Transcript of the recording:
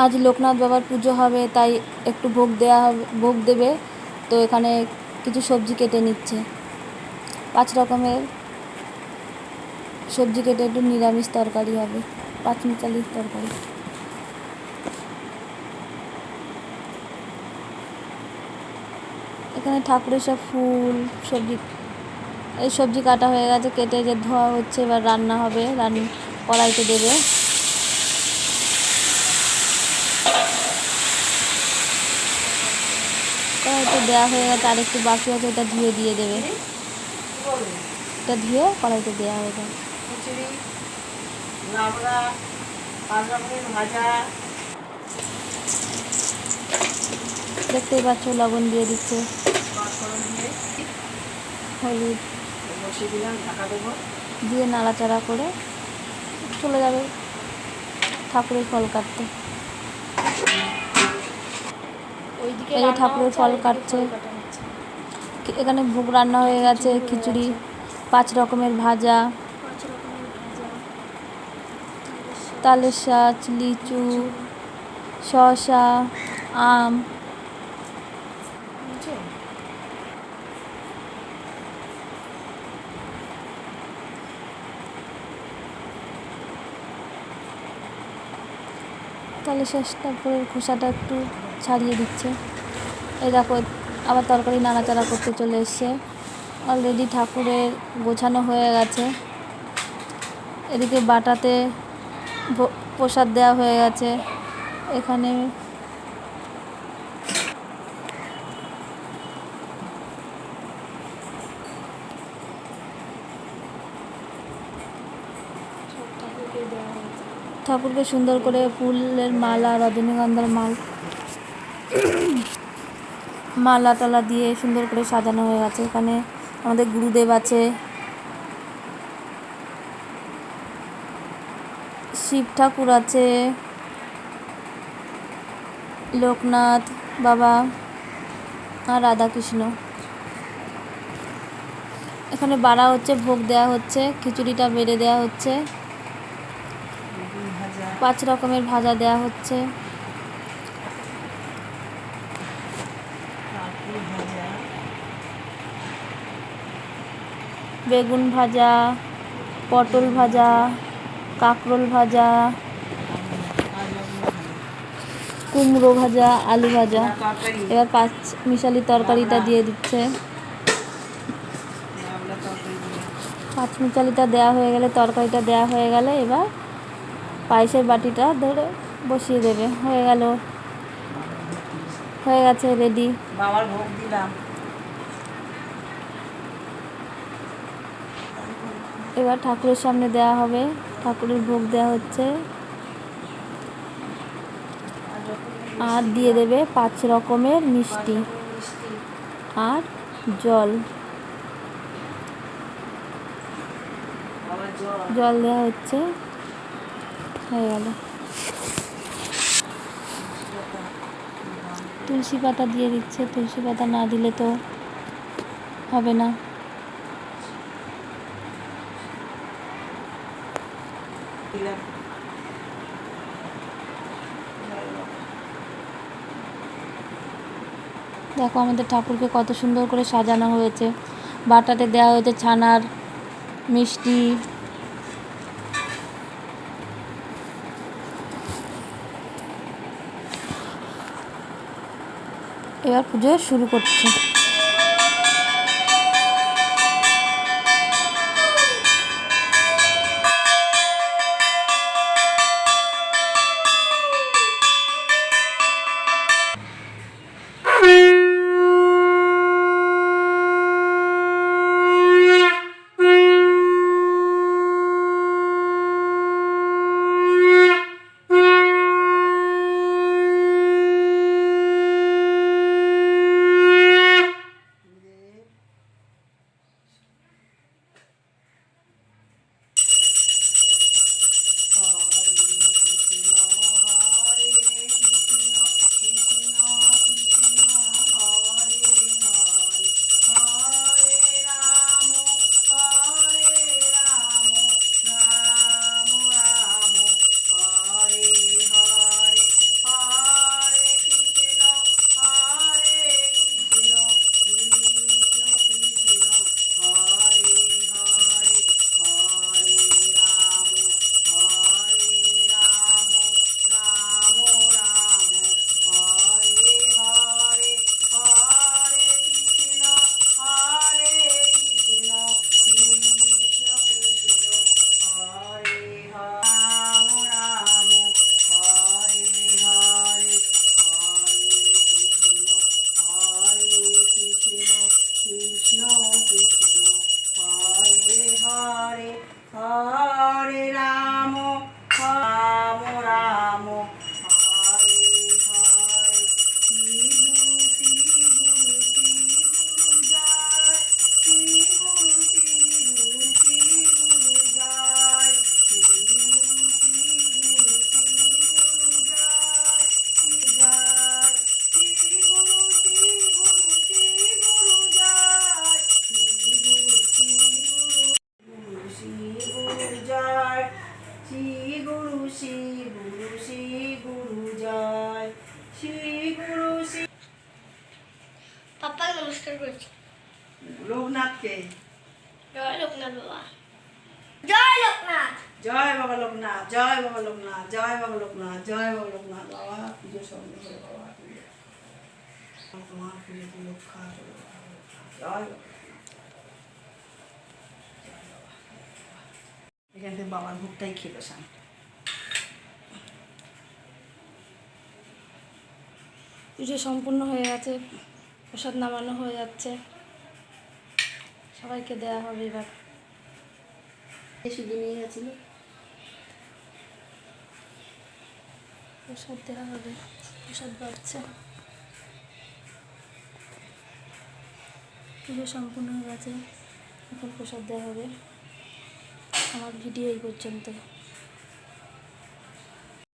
আজ লোকনাথ বাবার পুজো হবে, তাই একটু ভোগ দেওয়া হবে, ভোগ দেবে। তো এখানে কিছু সবজি কেটে নিচ্ছে। পাঁচ রকমের সবজি কেটে একটু নিরামিষ তরকারি হবে পাঁচমিশালির তরকারি। এখানে ঠাকুরের সব ফুল, সবজি, এই সবজি কাটা হয়ে গেছে, কেটে যে ধোয়া হচ্ছে, এবার রান্না হবে রান কড়াইতে দেবে। কড়াইতে দেওয়া হয়ে গেছে আর একটু বাকি আছে ওটা ধুয়ে দিয়ে দেবে। এটা ধুয়ে কড়াইতে দেওয়া হয়ে ভাজা। দেখতেই পাচ্ছ লবণ দিয়ে দিচ্ছে। হলুদ। দিয়ে নাড়াচাড়া করে চলে যাবে ঠাকুরের ফল কাটতে। এই যে ঠাকুরের ফল কাটছে। এখানে ভোগ রান্না হয়ে গেছে খিচুড়ি পাঁচ রকমের ভাজা তালের শাক লিচু শসা আম। তাহলে শেষটা করে খোসাটা একটু ছাড়িয়ে দিচ্ছে। এই দেখো, আবার তরকারি নাড়াচাড়া করতে চলে এসছে। অলরেডি ঠাকুরের গোছানো হয়ে গেছে। এদিকে বাটাতে প্রসাদ দেওয়া হয়ে গেছে। এখানে ঠাকুরকে সুন্দর করে ফুলের মালা, রজনীগন্ধার মাল মালা টালা দিয়ে সুন্দর করে সাজানো হয়ে গেছে এখানে আমাদের গুরুদেব আছে। শিব ঠাকুর আছে। লোকনাথ বাবা আর রাধাকৃষ্ণ। এখানে বাড়া হচ্ছে, ভোগ দেওয়া হচ্ছে, খিচুড়িটা বেড়ে দেওয়া হচ্ছে। পাঁচ রকমের ভাজা দেওয়া হচ্ছে কাকুর ভাজা বেগুন ভাজা, পটল ভাজা, কাঁকরোল ভাজা, কুমড়ো ভাজা, আলু ভাজা। এবার পাঁচ মিশালি তরকারিটা দিয়ে দিচ্ছে। পাঁচ মিশালিটা দেওয়া হয়ে গেলে, তরকারিটা দেওয়া হয়ে গেলে এবার পায়েসের বাটিটা ধরে বসিয়ে দেবে। হয়ে গেল। হয়ে গেছে রেডি বাবার ভোগ দিলাম। এবার ঠাকুরের সামনে দেওয়া হবে। ঠাকুরের ভোগ দেওয়া হচ্ছে। আর দিয়ে দেবে পাঁচ রকমের মিষ্টি আর জল। জল দেওয়া হচ্ছে। হয়ে গেল। তুলসী পাতা দিয়ে দিচ্ছে। তুলসী পাতা না দিলে তো হবে না। দিলাম দেখো, আমাদের ঠাকুরকে কত সুন্দর করে সাজানো হয়েছে। বাটাতে দেওয়া হয়েছে ছানার মিষ্টি। এবার পুজো শুরু করছে। 好。নমস্কার করছি। লোকনাথকে জয় লোকনাথ বাবা। জয় লোকনাথ জয় বাবা লোকনাথ জয় বাবা লোকনাথ জয় বাবা লোকনাথ জয় বাবা লোকনাথ বাবা পুজো সঙ্গে করে বাবা তোমার পুজো কি রক্ষা জয় এখান থেকে বাবার ভোগটাই খেলো সান পুজো সম্পূর্ণ হয়ে গেছে। প্রসাদ নামানো হয়ে যাচ্ছে। সবাইকে দেওয়া হবে এবার। শুধু নিয়ে গেছিল। প্রসাদ দেওয়া হবে। প্রসাদ বাড়ছে। পুজো সম্পূর্ণ হয়ে গেছে। এখন প্রসাদ দেওয়া হবে। আমার ভিডিও এই পর্যন্ত